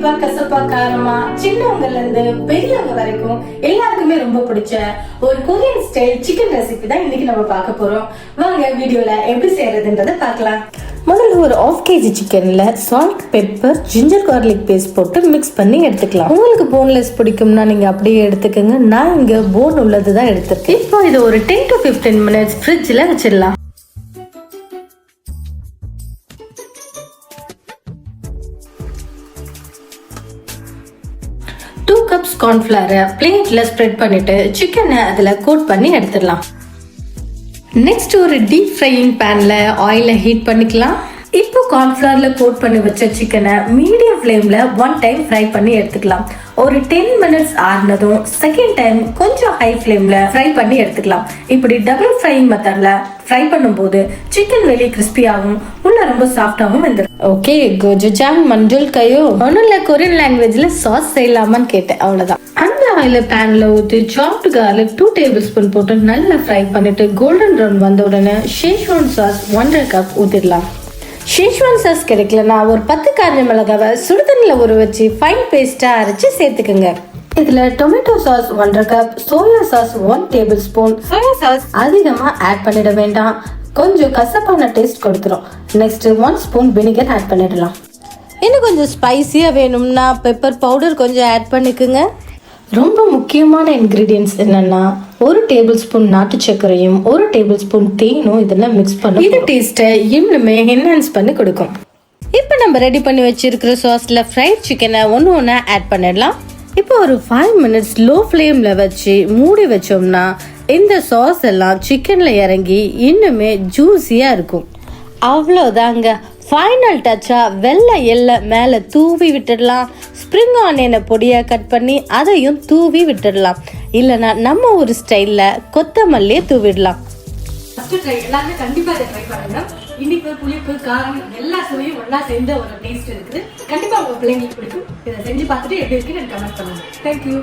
கசப்பா காரமா சின்னவங்கல இருந்து பெரியவங்க வரைக்கும் எல்லாருக்குமே ரொம்ப பிடிச்ச ஒரு கொரியன் ஸ்டைல் சிக்கன் ரெசிபி தான் இன்னைக்கு நம்ம பார்க்க போறோம். வாங்க வீடியோல எப்படி செய்யறதுன்றத பார்க்கலாம். முதல்ல ஒரு ஆஃப் கேஜி சிக்கன்ல salt pepper ginger garlic paste போட்டு மிக்ஸ் பண்ணி எடுத்துக்கலாம். உங்களுக்கு போன்லெஸ் பிடிக்கும்னா நீங்க அப்படியே எடுத்துக்கோங்க. நான் இங்க போன் உள்ளது தான் எடுத்துருக்கேன். இப்போ இதை ஒரு டென் டு 15 மினிட்ஸ் ஃப்ரிட்ஜில் வச்சிடலாம். கப்ஸ் கார்ன்ஃபிளவரை பிளேட்ல ஸ்ப்ரெட் பண்ணிட்டு சிக்கனை அதில் கோட் பண்ணி எடுத்துடலாம். நெக்ஸ்ட் ஒரு டீப் ஃப்ரையிங் பேனில் ஆயிலை ஹீட் பண்ணிக்கலாம். கார்ன்ஃபிளவர்ல கோட் பண்ணி வச்ச சிக்கனை மீடியம் ஃப்ளேம்ல ஒன் டைம் ஃப்ரை பண்ணி எடுத்துக்கலாம். ஒரு டென் மினிட்ஸ் ஆறுனதும் செகண்ட் டைம் கொஞ்சம் ஹை ஃப்ளேம்ல ஃப்ரை பண்ணி எடுத்துக்கலாம். இப்படி டபுள் ஃப்ரைங் மெத்தட்ல ஃப்ரை பண்ணும்போது சிக்கன் வெளியே கிறிஸ்பியாகவும் உள்ள ரொம்ப சாஃப்டாகவும் வந்துடும் ஓகே கோஜுஜாங் மஞ்சள் கையோ ஒன்றும் இல்லை கொரியன் லாங்குவேஜ்ல சாஸ் செய்யலாமான்னு கேட்டேன் அவ்வளோதான் அந்த ஆயில பேன்ல ஊற்றி soft garlic two tablespoon போட்டு நல்லா ஃப்ரை பண்ணிட்டு கோல்டன் ப்ரௌன் வந்த உடனே ஷேஷ்வான் சாஸ் ஒன்றரை கப் ஊற்றிடலாம் ஷேஷ்வான் சாஸ் கிடைக்கலனா ஒரு பத்து காஞ்ச மிளகாவை சுடுதண்ணில் ஊற வச்சு ஃபைன் பேஸ்ட்டாக அரைச்சு சேர்த்துக்குங்க. இதில் டொமேட்டோ சாஸ் ஒன்றரை cup soya sauce one tablespoon soya sauce அதிகமாக ஆட் பண்ணிட வேண்டாம். கொஞ்சம் கசப்பான டேஸ்ட் கொடுத்துரும். Next one spoon vinegar add பண்ணிடலாம். இன்னும் கொஞ்சம் ஸ்பைசியாக வேணும்னா பெப்பர் பவுடர் கொஞ்சம் ஆட் பண்ணிக்கோங்க. ரொம்ப முக்கியமான இன்க்ரீடியன்ஸ் என்னன்னா ஒரு டேபிள் ஸ்பூன் நாட்டு சர்க்கரையும் ஒரு டேபிள் ஸ்பூன் தேனும் இதெல்லாம் மிக்ஸ் பண்ணி இது டேஸ்ட்டை இன்னுமே என்ஹான்ஸ் பண்ணி கொடுக்கும். இப்போ நம்ம ரெடி பண்ணி வச்சிருக்கிற சாஸ்ல ஃப்ரைட் சிக்கனை ஒன்று ஒன்றா ஆட் பண்ணிடலாம். இப்போ ஒரு ஃபைவ் மினிட்ஸ் லோ ஃப்ளேமில் வச்சு மூடி வச்சோம்னா இந்த சாஸ் எல்லாம் சிக்கனில் இறங்கி இன்னுமே ஜூஸியாக இருக்கும். அவ்வளோதாங்க ஃபைனல் டச்சாக வெள்ளை எல்லை மேலே தூவி விட்டுடலாம். ஸ்ப்ரிங் ஆனியனை பொடியாக கட் பண்ணி அதையும் தூவி விட்டுடலாம். இல்லைனா நம்ம ஒரு ஸ்டைலில் கொத்தமல்லியே தூவிடலாம். ட்ரை எல்லாருமே கண்டிப்பா இதை ட்ரை பண்ணுங்க. இனிப்பு புளிப்பு காரம் எல்லா சுவையும் ஒண்ணா சேர்ந்த ஒரு டேஸ்ட் இருக்குது கண்டிப்பா உங்க பிள்ளைங்களுக்கு பிடிக்கும். இதை செஞ்சு பார்த்துட்டு எப்படி இருக்குன்னு எனக்கு கமெண்ட் பண்ணுங்க. தேங்க்யூ